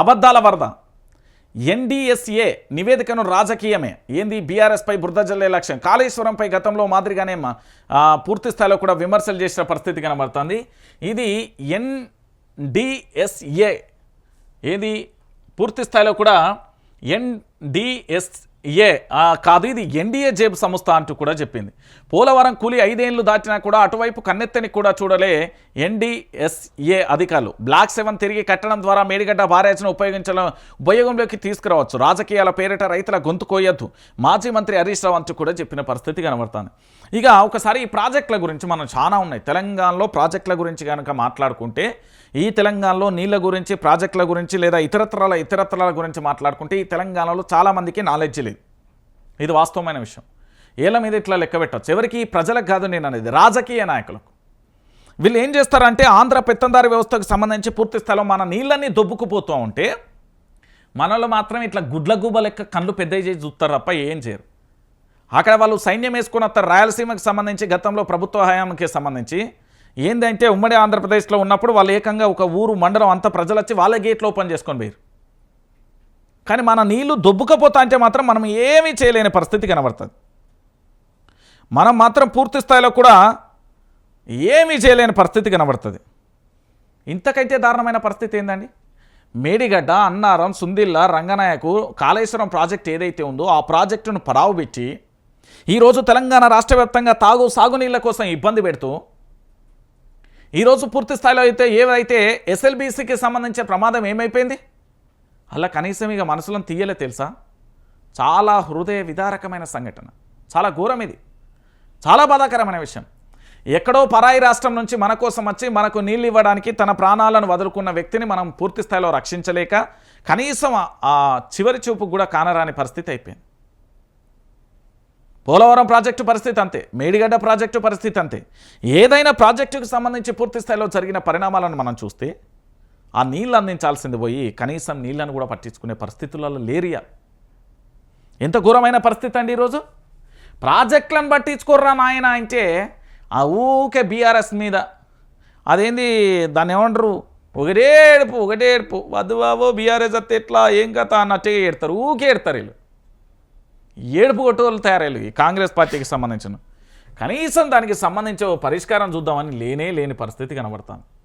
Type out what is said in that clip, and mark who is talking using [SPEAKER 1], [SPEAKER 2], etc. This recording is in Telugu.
[SPEAKER 1] అబద్ధాల వరద. ఎన్డీఎస్ఏ నివేదికను రాజకీయమే. ఏంది? బీఆర్ఎస్పై బురదజల్లే లక్ష్యం. కాళేశ్వరంపై గతంలో మాదిరిగానే పూర్తి స్థాయిలో కూడా విమర్శలు చేసిన పరిస్థితి కనబడుతుంది. ఇది ఎన్డిఎస్ఏ ఏది? పూర్తి స్థాయిలో కూడా ఏ కాదు ఇది ఎన్డీఏ జేబు సంస్థ అంటూ కూడా చెప్పింది. పోలవరం కూలి ఐదేళ్ళు దాటినా కూడా అటువైపు కన్నెత్తని కూడా చూడలే ఎన్డీఎస్ఏ అధికారులు. బ్లాక్ సెవెన్ తిరిగి కట్టడం ద్వారా మేడిగడ్డ బ్యారేజ్ను ఉపయోగించడం ఉపయోగంలోకి తీసుకురావచ్చు. రాజకీయాల పేరిట రైతుల గొంతు కోయొద్దు. మాజీ మంత్రి హరీష్ రావు అంటూ కూడా చెప్పిన పరిస్థితి కనబడుతుంది. ఇక ఒకసారి ఈ ప్రాజెక్టుల గురించి మనం చాలా ఉన్నాయి. తెలంగాణలో ప్రాజెక్టుల గురించి కనుక మాట్లాడుకుంటే ఈ తెలంగాణలో నీళ్ళ గురించి ప్రాజెక్టుల గురించి లేదా ఇతరత్రాల ఇతరత్రాల గురించి మాట్లాడుకుంటే ఈ తెలంగాణలో చాలామందికి నాలెడ్జ్ లేదు. ఇది వాస్తవమైన విషయం. ఏళ్ళ మీద ఇట్లా లెక్క పెట్టచ్చు? ఎవరికి? ప్రజలకు కాదు నేను అనేది. రాజకీయ నాయకులకు. వీళ్ళు ఏం చేస్తారంటే ఆంధ్ర పెత్తందారి వ్యవస్థకు సంబంధించి పూర్తి స్థలం మన నీళ్ళన్నీ దొబ్బుకుపోతూ ఉంటే మనలో మాత్రం ఇట్లా గుడ్ల గుబ్బ లెక్క కళ్ళు పెద్దవి చేసి చూస్తారు తప్ప ఏం చేయరు. అక్కడ వాళ్ళు సైన్యం వేసుకుని రాయలసీమకు రాయలసీమకి సంబంధించి గతంలో ప్రభుత్వ హయాంకి సంబంధించి ఏంటంటే ఉమ్మడి ఆంధ్రప్రదేశ్లో ఉన్నప్పుడు వాళ్ళు ఏకంగా ఒక ఊరు మండలం అంతా ప్రజలు వచ్చి వాళ్ళే గేట్లు ఓపెన్ చేసుకొని పోయారు కానీ మన నీళ్ళు దొబ్బుకపోతా అంటే మాత్రం మనం ఏమీ చేయలేని పరిస్థితి కనబడుతుంది. మనం మాత్రం పూర్తి స్థాయిలో కూడా ఏమీ చేయలేని పరిస్థితి కనబడుతుంది. ఇంతకైతే దారుణమైన పరిస్థితి ఏందండి? మేడిగడ్డ అన్నారం సుందిల్ల రంగనాయకు కాళేశ్వరం ప్రాజెక్ట్ ఏదైతే ఉందో ఆ ప్రాజెక్టును పడావుబెట్టి ఈరోజు తెలంగాణ రాష్ట్ర వ్యాప్తంగా తాగు సాగునీళ్ళ కోసం ఇబ్బంది పెడుతూ ఈరోజు పూర్తి స్థాయిలో అయితే ఏవైతే ఎస్ఎల్బీసీకి సంబంధించిన ప్రమాదం ఏమైపోయింది? అలా కనీసం ఇక మనసులను తీయలే తెలుసా? చాలా హృదయ విదారకమైన సంఘటన. చాలా ఘోరం ఇది. చాలా బాధాకరమైన విషయం. ఎక్కడో పరాయి రాష్ట్రం నుంచి మన కోసం వచ్చి మనకు నీళ్ళు ఇవ్వడానికి తన ప్రాణాలను వదులుకున్న వ్యక్తిని మనం పూర్తి స్థాయిలో రక్షించలేక కనీసం ఆ- చివరి చూపు కూడా కానరాని పరిస్థితి అయిపోయింది. పోలవరం ప్రాజెక్టు పరిస్థితి అంతే. మేడిగడ్డ ప్రాజెక్టు పరిస్థితి అంతే. ఏదైనా ప్రాజెక్టుకు సంబంధించి పూర్తి స్థాయిలో జరిగిన పరిణామాలను మనం చూస్తే ఆ నీళ్ళు అందించాల్సింది పోయి కనీసం నీళ్ళను కూడా పట్టించుకునే పరిస్థితులలో లేరియా. ఎంత ఘోరమైన పరిస్థితి అండి ఈరోజు? ప్రాజెక్టులను పట్టించుకోర్రా నాయన అంటే ఆ ఊకే బీఆర్ఎస్ మీద. అదేంది దాన్ని ఏమంటారు? ఒకటేడుపు ఒకటేడుపు. వద్దు బాబు బీఆర్ఎస్ అత్తే ఎట్లా? ఏం కథ? అన్నట్టే ఏడతారు ఊకే ఏడతారు వీళ్ళు. ఏడుపు కొట్టుకోలు తయారయ్యారు ఈ కాంగ్రెస్ పార్టీకి సంబంధించిన. కనీసం దానికి సంబంధించి పరిష్కారం చూద్దామని లేనే లేని పరిస్థితి కనబడతాను